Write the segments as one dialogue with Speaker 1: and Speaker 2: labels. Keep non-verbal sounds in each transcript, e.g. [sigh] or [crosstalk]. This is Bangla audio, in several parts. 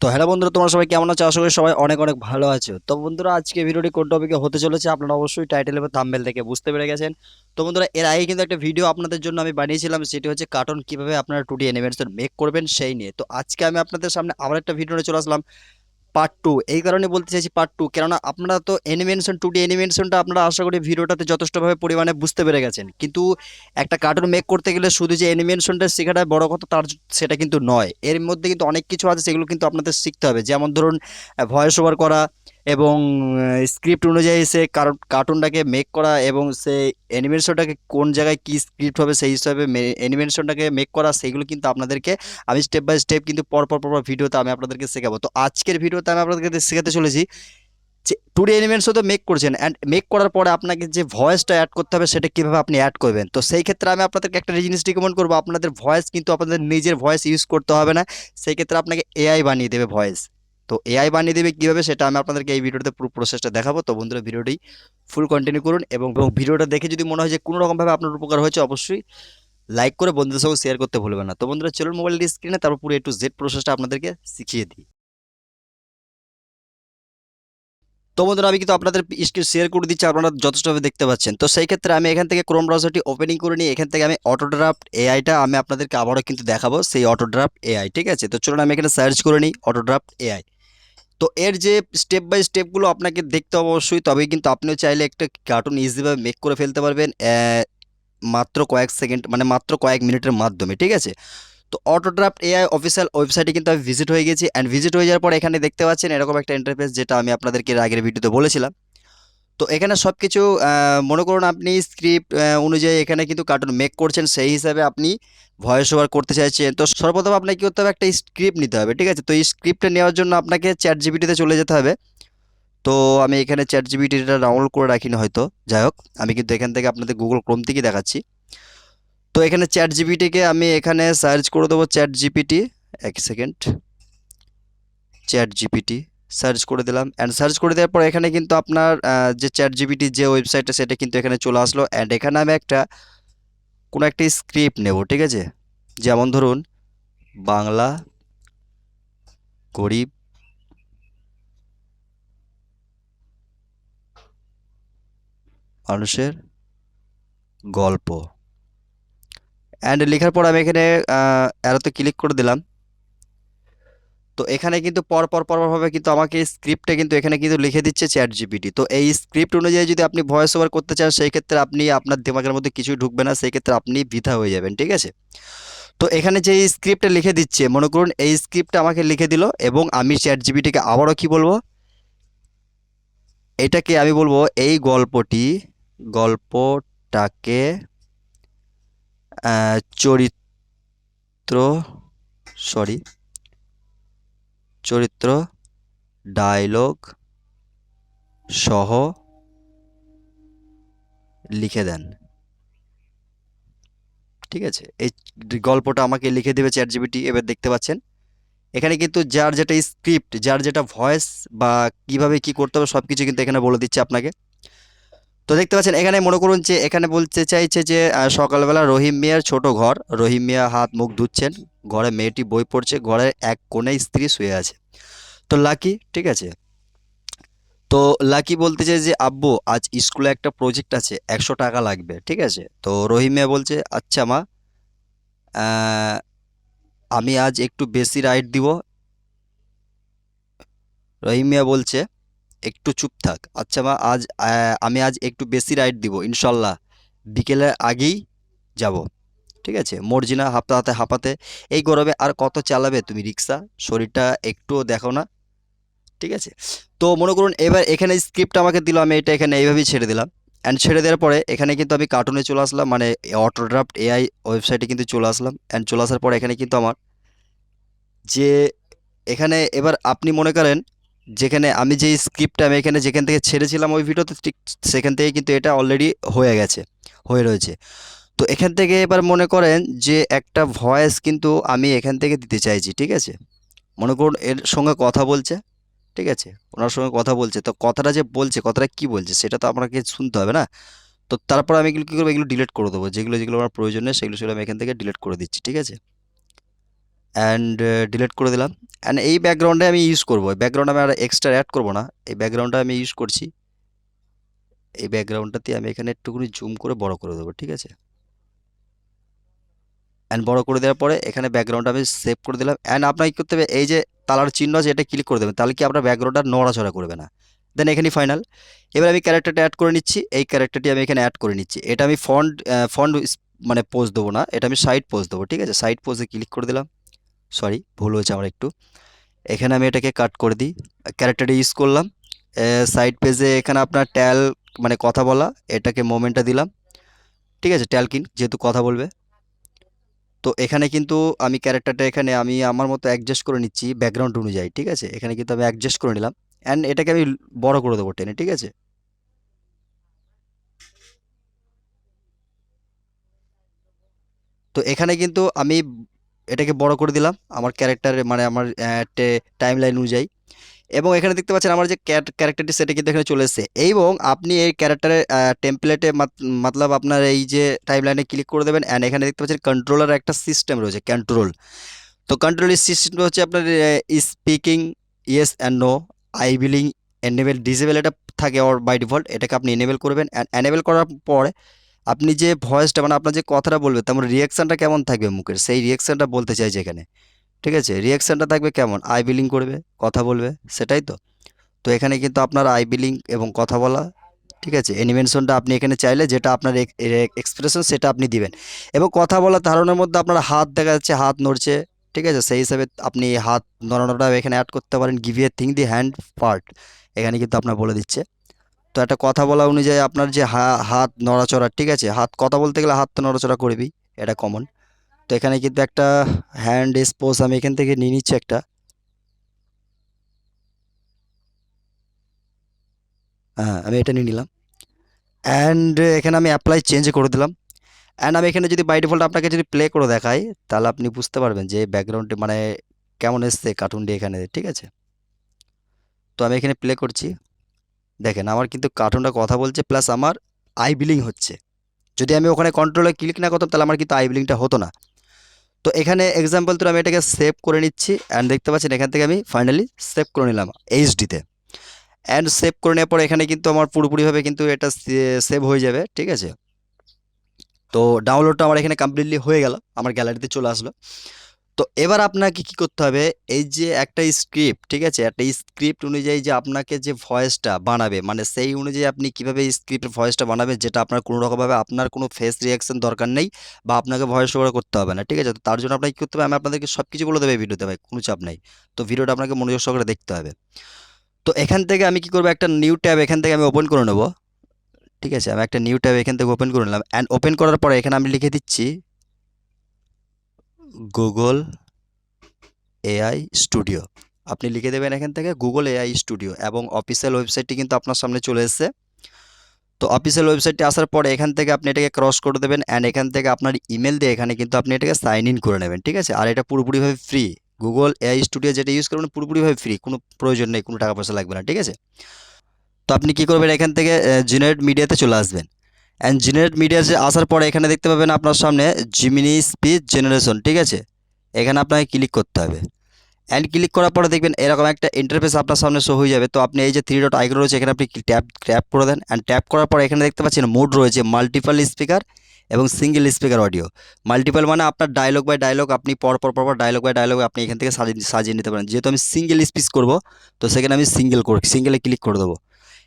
Speaker 1: তো হ্যালো বন্ধুরা, তোমরা সবাই কেমন আছো? আশা করি সবাই অনেক অনেক ভালো আছো। তো বন্ধুরা, আজকে ভিডিওটি কোন টপিকে হতে চলেছে আপনারা অবশ্যই টাইটেল এবং থাম্বেল দেখে বুঝতে পেরে গেছেন। তো বন্ধুরা, এর আগে কিন্তু একটা ভিডিও আপনাদের জন্য আমি বানিয়েছিলাম, সেটি হচ্ছে কার্টুন কীভাবে আপনারা টুডি অ্যানিমেশন মেক করবেন সেই নিয়ে। তো আজকে আমি আপনাদের সামনে আবার একটা ভিডিও চলে আসলাম। পার্ট টু এই কারণে বলতে চাইছি পার্ট টু কেননা আপনারা তো অ্যানিমেশন টু ডি অ্যানিমেশনটা আপনারা আশা করি ভিডিওটাতে যথেষ্টভাবে পরিমাণে বুঝতে পেরে গেছেন। কিন্তু একটা কার্টুন মেক করতে গেলে শুধু যে অ্যানিমেশনটা শেখাটা বড় কথা, তার সেটা কিন্তু নয়। এর মধ্যে কিন্তু অনেক কিছু আছে, সেগুলো কিন্তু আপনাদের শিখতে হবে। যেমন ধরুন ভয়েস ওভার করা এবং স্ক্রিপ্ট অনুযায়ী সে কার্টুনটাকে মেক করা এবং সে অ্যানিমেশনটাকে কোন জায়গায় কি স্ক্রিপ্ট হবে সেই হিসাবে অ্যানিমেশনটাকে মেক করা সেইগুলো কিন্তু আপনাদেরকে আমি স্টেপ বাই স্টেপ কিন্তু পর পর পর পর ভিডিওতে আমি আপনাদেরকে শেখাবো। তো আজকের ভিডিওতে আমি আপনাদেরকে শেখাতে চলেছি যে টুডে অ্যানিমেশন তো মেক করছেন অ্যান্ড মেক করার পরে আপনাকে যে ভয়েসটা অ্যাড করতে হবে সেটা কীভাবে আপনি অ্যাড করবেন। তো সেই ক্ষেত্রে আমি আপনাদেরকে একটা জিনিস রিকমেন্ড করব। আপনাদের ভয়েস কিন্তু আপনাদের নিজের ভয়েস ইউজ করতে হবে না। সেই ক্ষেত্রে আপনাকে এআই বানিয়ে দেবে ভয়েস তো এআই বানিয়ে দেবে কীভাবে সেটা আমি আপনাদেরকে এই ভিডিওতে পুরো প্রসেসটা দেখাবো। তো বন্ধুরা, ভিডিওটি ফুল কন্টিনিউ করুন এবং ভিডিওটা দেখে যদি মনে হয় যে কোনো রকমভাবে আপনার উপকার হয়েছে, অবশ্যই লাইক করে বন্ধুদের সঙ্গে শেয়ার করতে ভুলবেন না। তো বন্ধুরা, চলুন মোবাইলটি স্ক্রিনে তারপর পুরো এ টু জেড প্রসেসটা আপনাদেরকে শিখিয়ে দিই। তো বন্ধুরা, আমি কিন্তু আপনাদের স্ক্রিন শেয়ার করে দিচ্ছি, আপনারা যথেষ্টভাবে দেখতে পাচ্ছেন। তো সেই ক্ষেত্রে আমি এখান থেকে ক্রোম ব্রাউজারটি ওপেনিং করে নিই এখান থেকে আমি অটোড্রাফট এআইটা আমি আপনাদেরকে আবারও কিন্তু দেখাবো, সেই অটোড্রাফট এআই ঠিক আছে? তো চলুন আমি এখানে সার্চ করে নিই অটোড্রাফট এআই তো এর যে স্টেপ বাই স্টেপগুলো আপনাকে দেখতে হবে অবশ্যই, তবেই কিন্তু আপনিও চাইলে একটা কার্টুন ইজিভাবে মেক করে ফেলতে পারবেন মাত্র কয়েক সেকেন্ড মানে মাত্র কয়েক মিনিটের মাধ্যমে, ঠিক আছে? তো অটোড্রাফট এআই অফিসিয়াল ওয়েবসাইটে কিন্তু আমি ভিজিট হয়ে গেছি অ্যান্ড ভিজিট হয়ে যাওয়ার পর এখানে দেখতে পাচ্ছেন এরকম একটা ইন্টারফেস যেটা আমি আপনাদেরকে আগের ভিডিওতে বলেছিলাম। তো এখানে সব কিছু মনে করুন আপনি স্ক্রিপ্ট অনুযায়ী এখানে কিন্তু কার্টুন মেক করছেন, সেই হিসাবে আপনি ভয়েস ওভার করতে চাইছেন। তো সর্বপ্রথম আপনাকে কী করতে হবে একটা স্ক্রিপ্ট নিতে হবে, ঠিক আছে? তো এই স্ক্রিপ্টটা নেওয়ার জন্য আপনাকে চ্যাট জিবিটিতে চলে যেতে হবে। তো আমি এখানে চ্যাট জিবিটিটা ডাউনলোড করে রাখিনি হয়তো, যাই হোক, আমি কিন্তু এখান থেকে আপনাদের গুগল ক্রোম থেকে দেখাচ্ছি। তো এখানে চ্যাট জিবিটিকে আমি এখানে সার্চ করে দেবো চ্যাট জিপিটি এক সেকেন্ড চ্যাট জিপিটি সার্চ করে দিলাম। অ্যান্ড সার্চ করে দেওয়ার পর এখানে কিন্তু আপনার যে চ্যাট জিপিটি যে ওয়েবসাইটটা, সেটা কিন্তু এখানে চলে আসলো। অ্যান্ড এখানে আমি একটা, কোনো একটা স্ক্রিপ্ট নেব, ঠিক আছে? যেমন ধরুন, বাংলা গরিব মানুষের গল্প। অ্যান্ড লেখার পর আমি এখানে অ্যারোতে ক্লিক করে দিলাম। তো এখানে কিন্তু পর পর পরভাবে কিন্তু আমাকে স্ক্রিপ্টে কিন্তু এখানে কিন্তু লিখে দিচ্ছে চ্যাট জিপিটি তো এই স্ক্রিপ্ট অনুযায়ী যদি আপনি ভয়েস ওভার করতে চান, সেই ক্ষেত্রে আপনি আপনার দিমাগের মধ্যে কিছুই ঢুকবে না, সেই ক্ষেত্রে আপনি বৃথা হয়ে যাবেন, ঠিক আছে? তো এখানে যে স্ক্রিপ্টে লিখে দিচ্ছে, মনে করুন এই স্ক্রিপ্টটা আমাকে লিখে দিল এবং আমি চ্যাট জিপিটিকে আবারও কি বলব? এটাকে আমি বলব, এই গল্পটি, গল্পটাকে চরিত্র সরি চরিত্র ডায়লগ সহ লিখে দেন। ঠিক আছে? এই গল্পটা আমাকে লিখে দেবে চ্যাট জিবিটি এবার দেখতে পাচ্ছেন। এখানে কিন্তু যার যেটা স্ক্রিপ্ট যার যেটা ভয়েস বা কীভাবে কি করতে হবে সব কিছু কিন্তু এখানে বলে দিচ্ছে আপনাকে। তো দেখতে পাচ্ছেন, এখানে মনে করুন যে, এখানে বলতে চাইছে যে সকালবেলা রহিম মিয়ার ছোট ঘর। রহিম মিয়া হাত মুখ ধুচ্ছেন। ঘরে মেয়েটি বই পড়ছে। ঘরের এক কোণে স্ত্রী শুয়ে আছে। তো লাকি, ঠিক আছে? তো লাকি বলতে চাই যে, আব্বু, আজ স্কুলে একটা প্রজেক্ট আছে, একশো টাকা লাগবে। ঠিক আছে? তো রহিম মিয়া বলছে আচ্ছা মা আমি আজ একটু বেশি রাইড দিব। রহিম মিয়া বলছে একটু চুপ থাক। আচ্ছা মা, আজ আমি আজ একটু বেশি রাইড দিব, ইনশাল্লাহ। বিকেলের আগেই যাব। ঠিক আছে? মর্জিনা হাঁপাতে হাঁপাতে এই গরমে আর কত চালাবে তুমি রিক্সা? শরীরটা একটুও দেখো না। ঠিক আছে? তো মনে করুন, এবার এখানে স্ক্রিপ্ট আমাকে দিল, আমি এটা এখানে এইভাবেই ছেড়ে দিলাম। অ্যান্ড ছেড়ে দেওয়ার পরে এখানে কিন্তু আমি কার্টুনে চলে আসলাম মানে অটোড্রাফট এআই ওয়েবসাইটে কিন্তু চলে আসলাম। অ্যান্ড চলে আসার পরে এখানে কিন্তু আমার যে, এখানে এবার আপনি মনে করেন যেখানে আমি যে স্ক্রিপ্টটা আমি এখানে যেখান থেকে ছেড়েছিলাম ওই ভিডিওতে ঠিক সেখান থেকে কিন্তু এটা অলরেডি হয়ে গেছে, হয়ে রয়েছে। তো এখান থেকে এবার মনে করেন যে একটা ভয়েস কিন্তু আমি এখান থেকে দিতে চাইছি, ঠিক আছে? মনে করুন এর সঙ্গে কথা বলছে, ঠিক আছে? ওনার সঙ্গে কথা বলছে, তো কথাটা যে বলছে, কথাটা কি বলছে সেটা তো আপনাকে শুনতে হবে না? তো তারপর আমি এগুলো কী করব? এগুলো ডিলিট করে দেবো। যেগুলো যেগুলো আমার প্রয়োজন নেই, সেগুলো সেগুলো আমি এখান থেকে ডিলিট করে দিচ্ছি, ঠিক আছে? অ্যান্ড ডিলিট করে দিলাম। অ্যান্ড এই ব্যাকগ্রাউন্ডে আমি ইউজ করব। ব্যাকগ্রাউন্ড আমি আর এক্সট্রা অ্যাড করব না। এই ব্যাকগ্রাউন্ডটা আমি ইউজ করছি। এই ব্যাকগ্রাউন্ডটাতে আমি এখানে একটুখানি জুম করে বড় করে দেবো, ঠিক আছে? অ্যান্ড বড় করে দেওয়ার পরে এখানে ব্যাকগ্রাউন্ড আমি সেভ করে দিলাম। অ্যান্ড আপনাকে করতে হবে? এই যে তালার চিহ্ন আছে, এটা ক্লিক করে দেবেন। তাহলে কি আপনার ব্যাকগ্রাউন্ডটা নড়াচড়া করবে না। দেন এখানেই ফাইনাল এবার আমি ক্যারেক্টারটা অ্যাড করে নিচ্ছি। এই ক্যারেক্টারটি আমি এখানে অ্যাড করে নিচ্ছি। এটা আমি ফন্ট ফন্ট মানে পোজ দেবো না। এটা আমি সাইড পোজ দেবো, ঠিক আছে? সাইড পোজে ক্লিক করে দিলাম। সরি ভুল হয়েছে আমার একটু। এখানে আমি এটাকে কাট করে দিই। ক্যারেক্টারটা ইউজ করলাম। সাইড পেজে এখানে আপনার ট্যাল মানে কথা বলা, এটাকে মোমেন্টটা দিলাম। ঠিক আছে ট্যালকিন যেহেতু কথা বলবে। তো এখানে কিন্তু আমি ক্যারেক্টারটা এখানে আমি আমার মতো অ্যাডজাস্ট করে নিচ্ছি ব্যাকগ্রাউন্ড অনুযায়ী, ঠিক আছে? এখানে কিন্তু আমি অ্যাডজাস্ট করে নিলাম। অ্যান্ড এটাকে আমি বড় করে দেবো টেনে, ঠিক আছে? তো এখানে কিন্তু আমি এটাকে বড় করে দিলাম আমার ক্যারেক্টারে মানে আমার টাইম লাইন অনুযায়ী। এবং এখানে দেখতে পাচ্ছেন আমার যে ক্যারেক্টারটি সেটা কিন্তু এখানে চলে এসেছে। এবং আপনি এই ক্যারেক্টারের টেমপ্লেটে মতলব আপনার এই যে টাইম লাইনে ক্লিক করে দেবেন অ্যান্ড এখানে দেখতে পাচ্ছেন কন্ট্রোলার একটা সিস্টেম রয়েছে কন্ট্রোল তো কন্ট্রোলের সিস্টেমটা হচ্ছে আপনার speaking yes and no I billing enable disable এটা থাকে ওর বাই ডিফল্ট এটাকে আপনি এনেবেল করবেন। অ্যান্ড এনেবেল করার পরে আপনি যে ভয়েসটা মানে আপনার যে কথাটা বলবে তেমন রিয়াকশানটা কেমন থাকবে মুখের? সেই রিয়াকশানটা বলতে চাইছে এখানে। ঠিক আছে? রিয়াকশানটা থাকবে কেমন? আই বিলিং করবে, কথা বলবে, সেটাই তো। তো এখানে কিন্তু আপনার আই বিলিং এবং কথা বলা, ঠিক আছে? অ্যানিমেশনটা আপনি এখানে চাইলে যেটা আপনার এক্সপ্রেশন সেটা আপনি দিবেন। এবং কথা বলার ধারণের মধ্যে আপনার হাত দেখা যাচ্ছে, হাত নড়ছে, ঠিক আছে? সেই হিসাবে আপনি হাত নড়ানোটা এখানে অ্যাড করতে পারেন। Give a thing the hand part এখানে কিন্তু আপনার বলে দিচ্ছে। তো একটা কথা বলা অনুযায়ী আপনার যে হাত নড়াচড়া, ঠিক আছে? হাত, কথা বলতে গেলে হাত তো নড়াচড়া করবি, এটা কমন তো এখানে কিন্তু একটা হ্যান্ড স্পোজ আমি এখান থেকে নিয়ে নিচ্ছি একটা। হ্যাঁ আমি এটা নিয়ে নিলাম। অ্যান্ড এখানে আমি অ্যাপ্লাই চেঞ্জ করে দিলাম। অ্যান্ড আমি এখানে যদি বাই ডিফল্ট আপনাকে যদি প্লে করে দেখাই, তাহলে আপনি বুঝতে পারবেন যে ব্যাকগ্রাউন্ডে মানে কেমন এসছে কার্টুনটি এখানে, ঠিক আছে? তো আমি এখানে প্লে করছি। দেখেন, আমার কিন্তু কার্টুনটা কথা বলছে প্লাস আমার আই বিলিং হচ্ছে। যদি আমি ওখানে কন্ট্রোলে ক্লিক না করতাম, তাহলে আমার কিন্তু আই বিলিংটা হতো না। তো এখানে এক্সাম্পল তো আমি এটাকে সেভ করে নিচ্ছি অ্যান্ড দেখতে পাচ্ছেন, এখান থেকে আমি ফাইনালি সেভ করে নিলাম এইচডিতে অ্যান্ড সেভ করে নেওয়ার পর এখানে কিন্তু আমার পুরোপুরিভাবে কিন্তু এটা সেভ হয়ে যাবে, ঠিক আছে? তো ডাউনলোডটা আমার এখানে কমপ্লিটলি হয়ে গেল, আমার গ্যালারিতে চলে আসলো। তো এবার আপনাকে কি করতে হবে? এই যে একটা স্ক্রিপ্ট ঠিক আছে? একটা স্ক্রিপ্ট অনুযায়ী যে আপনাকে যে ভয়েসটা বানাবে মানে সেই অনুযায়ী আপনি কীভাবে স্ক্রিপ্ট ভয়েসটা বানাবে যেটা আপনার কোনো রকমভাবে আপনার কোনো ফেস রিয়াকশন দরকার নেই বা আপনাকে ভয়েস ওভার করতে হবে না, ঠিক আছে? তো তার জন্য আপনাকে কী করতে হবে? আমি আপনাদেরকে সব কিছু বলে দেবে ভিডিওতে ভাই, কোনো চাপ নেই। তো ভিডিওটা আপনাকে মনোযোগ সহকারে দেখতে হবে। তো এখান থেকে আমি কি করব? একটা নিউ ট্যাব এখান থেকে আমি ওপেন করে নেব। ঠিক আছে? আমি একটা নিউ ট্যাব এখান থেকে ওপেন করে নিলাম। অ্যান্ড ওপেন করার পরে এখানে আমি লিখে দিচ্ছি গুগল এআই স্টুডিও আপনি লিখে দেবেন এখান থেকে গুগল এআই স্টুডিও এবং অফিসিয়াল ওয়েবসাইটটি কিন্তু আপনার সামনে চলে এসেছে। তো অফিসিয়াল ওয়েবসাইটটি আসার পরে এখান থেকে আপনি এটাকে ক্রস করে দেবেন অ্যান্ড এখান থেকে আপনার ইমেল দিয়ে এখানে কিন্তু আপনি এটাকে সাইন ইন করে নেবেন, ঠিক আছে? আর এটা পুরোপুরিভাবে ফ্রি গুগল এআই স্টুডিও যেটা ইউজ করবেন, পুরোপুরিভাবে ফ্রি কোনো প্রয়োজন নেই, কোনো টাকা পয়সা লাগবে না, ঠিক আছে? তো আপনি কি করবেন? এখান থেকে জেনারেট মিডিয়াতে চলে আসবেন। অ্যান্ড জেনারেট মিডিয়াতে আসার পরে এখানে দেখতে পাবেন আপনার সামনে জিমিনি স্পিচ জেনারেশন ঠিক আছে? এখানে আপনাকে ক্লিক করতে হবে। অ্যান্ড ক্লিক করার পরে দেখবেন এরকম একটা ইন্টারফেস আপনার সামনে শো হয়ে যাবে। তো আপনি এই যে থ্রি ডট আইকন রয়েছে, এখানে আপনি ট্যাপ ট্যাপ করে দেন। অ্যান্ড ট্যাপ করার পর এখানে দেখতে পাচ্ছেন মোড রয়েছে মাল্টিপল স্পিকার এবং সিঙ্গেল স্পিকার অডিও মাল্টিপল মানে আপনার ডায়লগ বাই ডায়লগ আপনি পর পর পর ডায়লগ বাই ডায়লগ আপনি এখান থেকে সাজিয়ে সাজিয়ে নিতে পারেন। যেহেতু আমি সিঙ্গেল স্পিচ করব, তো সেখানে আমি সিঙ্গেল সিঙ্গেলে ক্লিক করে দেবো।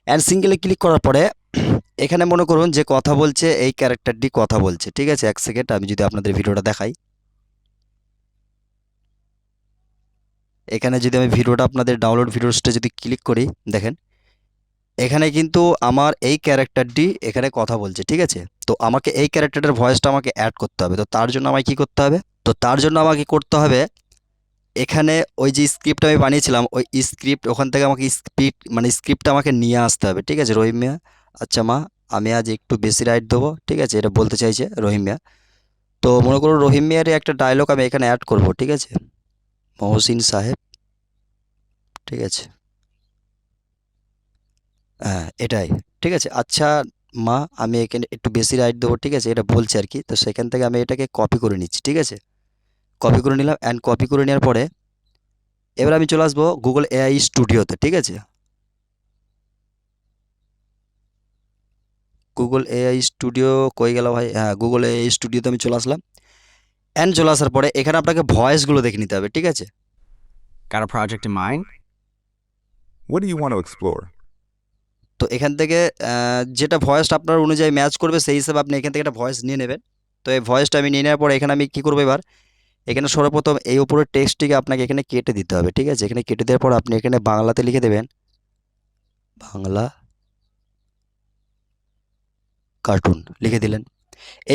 Speaker 1: অ্যান্ড সিঙ্গেলে ক্লিক করার পরে [clears throat] এখানে মনে করুন যে কথা বলছে, এই ক্যারেক্টারটি কথা বলছে, ঠিক আছে? এক সেকেন্ড, আমি যদি আপনাদের ভিডিওটা দেখাই। এখানে যদি আমি ভিডিওটা আপনাদের ডাউনলোড ভিডিওসটা যদি ক্লিক করি, দেখেন, এখানে কিন্তু আমার এই ক্যারেক্টারটি এখানে কথা বলছে, ঠিক আছে? তো আমাকে এই ক্যারেক্টারের ভয়েসটা আমাকে অ্যাড করতে হবে। তো তার জন্য আমাকে কী করতে হবে? তো তার জন্য আমাকে করতে হবে, এখানে ওই যে স্ক্রিপ্ট আমি বানিয়েছিলাম, ওই স্ক্রিপ্ট ওখান থেকে আমাকে স্ক্রিপ্ট মানে স্ক্রিপ্টটা আমাকে নিয়ে আসতে হবে, ঠিক আছে, রহিম মিয়া? আচ্ছা মা, আমি আজ একটু বেশি রাইট দেবো ঠিক আছে? এটা বলতে চাইছে রহিম মিয়া। তো মনে করুন রহিম মিয়ার একটা ডায়লগ আমি এখানে অ্যাড করব, ঠিক আছে? মহসিন সাহেব, ঠিক আছে? হ্যাঁ এটাই, ঠিক আছে? আচ্ছা মা, আমি এখানে একটু বেশি রাইট দেবো ঠিক আছে? এটা বলছে আর কি। তো সেখান থেকে আমি এটাকে কপি করে নিচ্ছি, ঠিক আছে? কপি করে নিলাম অ্যান্ড কপি করে নেওয়ার পরে এবার আমি চলে আসব গুগল এআই স্টুডিওতে ঠিক আছে? গুগল এআই স্টুডিও কই গেল ভাই? হ্যাঁ গুগল এআই স্টুডিওতে আমি চলে আসলাম। অ্যান্ড চলে আসার পরে এখানে আপনাকে ভয়েসগুলো দেখে নিতে হবে ঠিক আছে?
Speaker 2: A project in mind?
Speaker 3: What do you want to explore?
Speaker 1: তো এখান থেকে যেটা ভয়েসটা আপনার অনুযায়ী ম্যাচ করবে সেই হিসাবে আপনি এখান থেকে একটা ভয়েস নিয়ে নেবেন। তো এই ভয়েসটা আমি নিয়ে নেওয়ার পরে এখানে আমি কী করব এবার? এখানে সর্বপ্রথম এই উপরের টেক্সটটিকে আপনাকে এখানে কেটে দিতে হবে ঠিক আছে? এখানে কেটে দেওয়ার পর আপনি এখানে বাংলাতে লিখে দেবেন বাংলা কার্টুন লিখে দিলেন।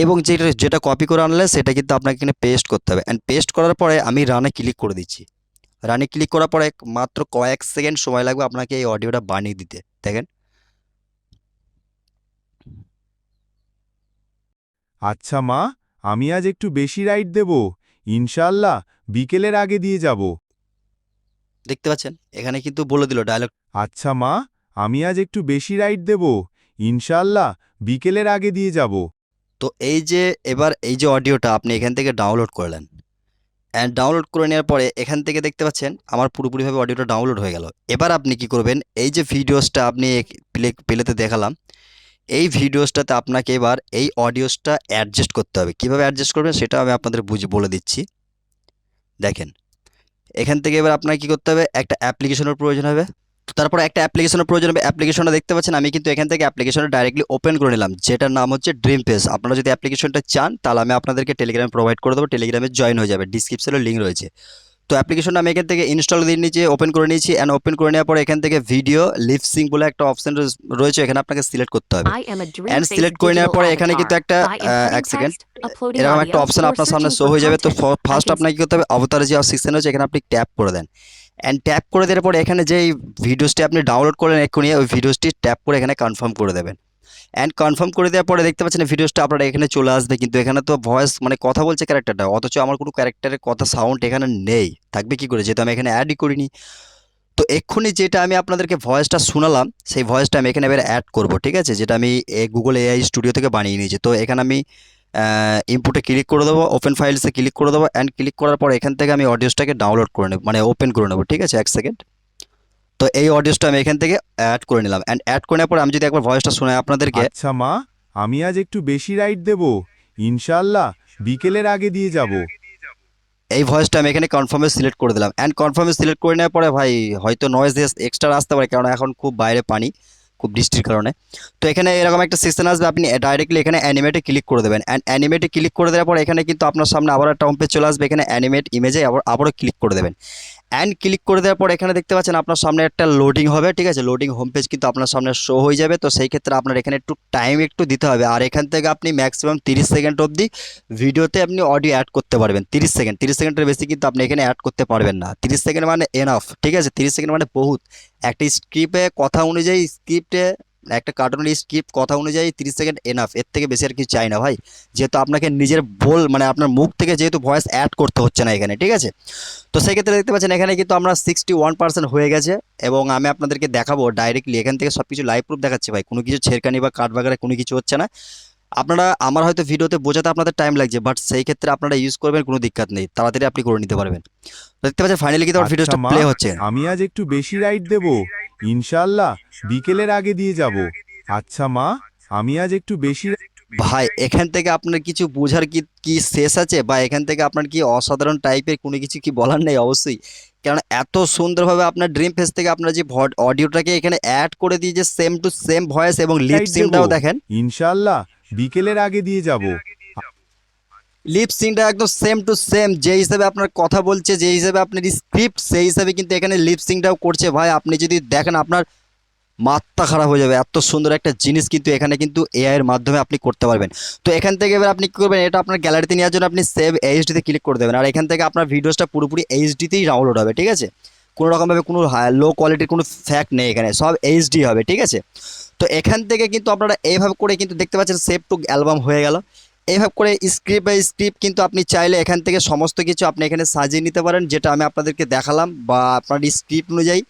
Speaker 1: এবং যেটা যেটা কপি করে আনলেন সেটা কিন্তু আপনাকে এখানে পেস্ট করতে হবে। অ্যান্ড পেস্ট করার পরে আমি রানে ক্লিক করে দিচ্ছি। রানে ক্লিক করার পরে মাত্র কয়েক সেকেন্ড সময় লাগবে আপনাকে এই অডিওটা বানিয়ে দিতে। দেখেন।
Speaker 3: আচ্ছা মা আমি আজ একটু বেশি রাইড দেব। ইনশাল্লাহ বিকেলের আগে দিয়ে যাব।
Speaker 1: দেখতে পাচ্ছেন? এখানে কিন্তু বলে দিল ডায়লগ
Speaker 3: আচ্ছা মা আমি আজ একটু বেশি রাইড দেব। ইনশাল্লাহ বিকেলের আগে দিয়ে যাব।
Speaker 1: তো এই যে, এবার এই যে অডিওটা আপনি এখান থেকে ডাউনলোড করলেন। অ্যান্ড ডাউনলোড করে নেওয়ার পরে এখান থেকে দেখতে পাচ্ছেন, আমার পুরোপুরিভাবে অডিওটা ডাউনলোড হয়ে গেল। এবার আপনি কি করবেন, এই যে ভিডিওসটা আপনি প্লে প্লেতে দেখালাম, এই ভিডিওসটাতে আপনাকে এবার এই অডিওসটা অ্যাডজাস্ট করতে হবে। কীভাবে অ্যাডজাস্ট করবেন সেটা আমি আপনাদের বুঝে, বলে দিচ্ছি। দেখেন, এখান থেকে এবার আপনাকে কি করতে হবে, একটা অ্যাপ্লিকেশনের প্রয়োজন হবে। তারপর একটা অ্যাপ্লিকেশনের প্রয়োজন হবে। অ্যাপ্লিকেশনটা দেখতে পাচ্ছেন আমি কিন্তু এখান থেকে অ্যাপ্লিকেশনটা ডাইরেক্টলি ওপেন করে নিলাম যেটার নাম হচ্ছে ড্রিম পেজ আপনারা যদি অ্যাপ্লিকেশনটা চান তাহলে আমি আপনাদেরকে টেলিগ্রামে প্রোভাইড করে দেবো টেলিগ্রামে জয়েন হয়ে যাবে। ডিসক্রিপশনে লিঙ্ক রয়েছে। তো অ্যাপ্লিকেশনটা আমি এখান থেকে ইনস্টল দিয়ে নিয়েছি ওপেন করে নিয়েছি অ্যান্ড ওপেন করে নেওয়ার পরে এখান থেকে ভিডিও লিপসিং বলে একটা অপশন রয়েছে এখানে আপনাকে সিলেক্ট করতে হবে। অ্যান্ড সিলেক্ট করে নেওয়ার পরে এখানে কিন্তু একটা এক সেকেন্ড এরকম একটা অপশন আপনার সামনে শো হয়ে যাবে। তো ফার্স্ট আপনাকে কি করতে হবে? অবতার যে সেকশন রয়েছে এখানে আপনি ট্যাপ করে দেন। অ্যান্ড ট্যাপ করে দেওয়ার পরে এখানে যে ভিডিওসটি আপনি ডাউনলোড করলেন এক্ষুনি, ওই ভিডিওসটি ট্যাপ করে এখানে কনফার্ম করে দেবেন। অ্যান্ড কনফার্ম করে দেওয়ার পরে দেখতে পাচ্ছেন ভিডিওসটা আপনারা এখানে চলে আসবে, কিন্তু এখানে তো ভয়েস মানে কথা বলছে ক্যারেক্টারটা অথচ আমার কোনো ক্যারেক্টারের কথা সাউন্ড এখানে নেই। থাকবে কি করে? যেহেতু আমি এখানে অ্যাডই করিনি। তো এক্ষুনি যেটা আমি আপনাদেরকে ভয়েসটা শোনালাম, সেই ভয়েসটা আমি এখানে এবার অ্যাড করব, ঠিক আছে? যেটা আমি গুগল এআই স্টুডিও থেকে বানিয়ে নিয়েছি। তো এখানে আমি ইনপুটে ক্লিক করে দেবো ওপেন ফাইলসে ক্লিক করে দেবো অ্যান্ড ক্লিক করার পর এখান থেকে আমি অডিওসটাকে ডাউনলোড করে নেব মানে ওপেন করে নেব ঠিক আছে? এক সেকেন্ড তো এই অডিওসটা আমি এখান থেকে অ্যাড করে নিলাম অ্যান্ড অ্যাড করে নেওয়ার পর আমি যদি একবার ভয়েসটা শোনাই আপনাদেরকে
Speaker 3: আচ্ছা মা আমি আজ একটু বেশি রাইড দেব। ইনশাল্লাহ বিকেলের আগে দিয়ে যাব।
Speaker 1: এই ভয়েসটা আমি এখানে কনফার্মে সিলেক্ট করে দিলাম অ্যান্ড কনফার্মে সিলেক্ট করে নেওয়ার পরে ভাই হয়তো নয়েজ এক্সট্রা আসতে পারে কারণ এখন খুব বাইরে পানি। বৃষ্টির কারণে। তো এখানে এরকম একটা সেকশন আসবে, আপনি ডাইরেক্টলি এখানে অ্যানিমেটে ক্লিক করে দেবেন। অ্যান্ড অ্যানিমেটে ক্লিক করে দেওয়ার পর এখানে কিন্তু আপনার সামনে আবার একটা হোম পেজ চলে আসবে, এখানে অ্যানিমেট ইমেজে আবার, আবারও ক্লিক করে দেবেন। অ্যান্ড ক্লিক করে দেওয়ার পর এখানে দেখতে পাচ্ছেন আপনার সামনে একটা লোডিং হবে, ঠিক আছে? লোডিং হোম পেজ কিন্তু আপনার সামনে শো হয়ে যাবে। তো সেই ক্ষেত্রে আপনার এখানে একটু টাইম একটু দিতে হবে। আর এখান থেকে আপনি ম্যাক্সিমাম তিরিশ সেকেন্ড অবধি ভিডিওতে আপনি অডিও অ্যাড করতে পারবেন। তিরিশ সেকেন্ড তিরিশ সেকেন্ডের বেশি কিন্তু আপনি এখানে অ্যাড করতে পারবেন না। তিরিশ সেকেন্ড মানে এনাফ ঠিক আছে? তিরিশ সেকেন্ড মানে বহুত। একটা স্ক্রিপ্টে কথা অনুযায়ী স্ক্রিপ্টে একটা কার্টুনের স্ক্রিপ্ট কথা অনুযায়ী তিরিশ সেকেন্ড এনাফ এর থেকে বেশি আর কিছু চাই না ভাই। যেহেতু আপনাকে নিজের বল মানে আপনার মুখ থেকে যেহেতু ভয়েস অ্যাড করতে হচ্ছে না এখানে ঠিক আছে? তো সেক্ষেত্রে দেখতে পাচ্ছেন এখানে কিন্তু আমরা সিক্সটি ওয়ান পার্সেন্ট হয়ে গেছে এবং আমি আপনাদেরকে দেখাবো ডাইরেক্টলি এখান থেকে সব কিছু লাইভ প্রুফ দেখাচ্ছি ভাই। কোনো কিছু ছেড়কানি বা কাঠ বাগারে কোনো কিছু হচ্ছে না। আপনারা আমার হয়তো ভিডিওতে বোঝাতে আপনাদের টাইম লাগছে বাট সেই ক্ষেত্রে আপনারা ইউজ করবেন কোনো দিক্কত নেই। তাড়াতাড়ি আপনি করে নিতে পারবেন। দেখতে পাচ্ছেন ফাইনালি কিন্তু আমার ভিডিওটা
Speaker 3: আচ্ছা
Speaker 1: প্লে হচ্ছে।
Speaker 3: আমি আজ একটু বেশি রাইড দেব। ইনশাল্লাহ বিকেলের আগে দিয়ে যাব। আচ্ছা মা আমি আজ একটু বেশি
Speaker 1: ভাই এখান থেকে আপনার কিছু বোঝার কি কি শেষ আছে? বা এখান থেকে আপনার কি অসাধারণ টাইপের কোনো কিছু কি বলার নেই? অবশ্যই। কারণ এত সুন্দরভাবে আপনার ড্রিম ফেস থেকে আপনার যে অডিওটাকে এখানে অ্যাড করে দিয়ে যে সেম টু সেম ভয়েস এবং লিপ। সিংটাও দেখেন।
Speaker 3: ইনশাল্লাহ বিকেলের আগে দিয়ে যাব।
Speaker 1: লিপ সিংটা একদম সেম টু সেম যে হিসাবে আপনার কথা বলছে, যে হিসাবে আপনার স্ক্রিপ্ট সেই হিসাবে কিন্তু এখানে লিপ সিংটাও করছে। ভাই, আপনি যদি দেখেন আপনার মাত্রা খারাপ হয়ে যাবে। এত সুন্দর একটা জিনিস কিন্তু এখানে কিন্তু এআইয়ের মাধ্যমে আপনি করতে পারবেন। তো এখান থেকে এবার আপনি কী করবেন? এটা আপনার গ্যালারিতে নেওয়ার জন্য আপনি সেভ এইচডিতে ক্লিক করে দেবেন। আর এখান থেকে আপনার ভিডিওসটা পুরোপুরি এইচডিতেই ডাউনলোড হবে, ঠিক আছে? কোনো রকমভাবে কোনো লো কোয়ালিটির কোনো ফ্যাক্ট নেই এখানে, সব এইচডি হবে, ঠিক আছে? তো এখান থেকে কিন্তু আপনারা এইভাবে করে কিন্তু দেখতে পাচ্ছেন সেভ টু অ্যালবাম হয়ে গেল। এইভাবে করে স্ক্রিপ্ট বাই স্ক্রিপ্ট কিন্তু আপনি চাইলে এখান থেকে সমস্ত কিছু আপনি এখানে সাজিয়ে নিতে পারেন, যেটা আমি আপনাদেরকে দেখালাম বা আপনার স্ক্রিপ্ট অনুযায়ী।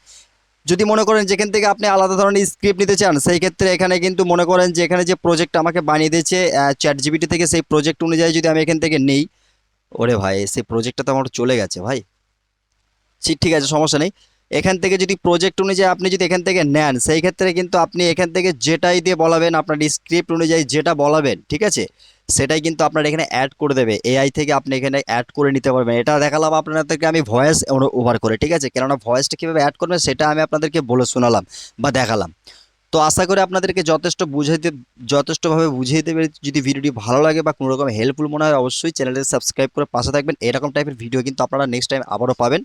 Speaker 1: যদি মনে করেন যেখান থেকে আপনি আলাদা ধরনের স্ক্রিপ্ট নিতে চান, সেই ক্ষেত্রে এখানে কিন্তু মনে করেন যে এখানে যে প্রজেক্ট আমাকে বানিয়ে দিয়েছে চ্যাট জিবিটি থেকে সেই প্রজেক্ট অনুযায়ী যদি আমি এখান থেকে নিই, ওরে ভাই, সেই প্রজেক্টটা তো আমার চলে গেছে ভাই। ঠিক ঠিক আছে, সমস্যা নেই। এখান থেকে যদি প্রজেক্ট অনুযায়ী আপনি যদি এখান থেকে নেন, সেই ক্ষেত্রে কিন্তু আপনি এখান থেকে যেটাই দিয়ে বলাবেন, আপনার স্ক্রিপ্ট অনুযায়ী যেটা বলাবেন, ঠিক আছে? সেটাই কিন্তু আপনার এখানে অ্যাড করে দেবে। এআই থেকে আপনি এখানে অ্যাড করে নিতে পারবেন। এটা দেখালাম আপনাদেরকে আমি ভয়েস ওভার করে, ঠিক আছে? কেননা ভয়েসটা কীভাবে অ্যাড করবেন সেটা আমি আপনাদেরকে বলে শোনালাম বা দেখালাম। তো আশা করি আপনাদেরকে যথেষ্ট বুঝাইতে, যথেষ্টভাবে বুঝিয়ে দেবে যদি ভিডিওটি ভালো লাগে বা কোনো রকম হেল্পফুল মনে হয়, অবশ্যই চ্যানেলটি সাবস্ক্রাইব করে পাশে থাকবেন। এরকম টাইপের ভিডিও কিন্তু আপনারা নেক্সট টাইম আবারও পাবেন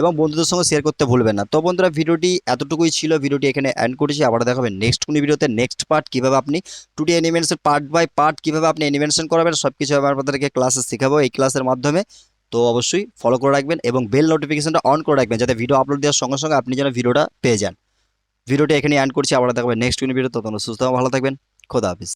Speaker 1: এবং বন্ধুদের সঙ্গে শেয়ার করতে ভুলবেন না। তো বন্ধুরা, ভিডিওটি এতটুকুই ছিল। ভিডিওটি এখানে অ্যান্ড করেছি। আবার দেখাবেন নেক্সট কোনো ভিডিওতে নেক্সট পার্ট কীভাবে আপনি two D animation part by part কীভাবে আপনি অ্যানিমেশন করাবেন সব কিছু আমি আপনাদেরকে ক্লাসে শেখাবো এই ক্লাসের মাধ্যমে। তো অবশ্যই ফলো করে রাখবেন এবং বেল নোটিফিকেশনটা অন করে রাখবেন, যাতে ভিডিও আপলোড দেওয়ার সঙ্গে সঙ্গে আপনি যেন ভিডিওটা পেয়ে যান। ভিডিওটি এখানে অ্যান্ড করছি। আবার দেখাবেন নেক্সট ভিডিও তখন সুস্থ ভালো থাকবেন খোদা হাফিজ।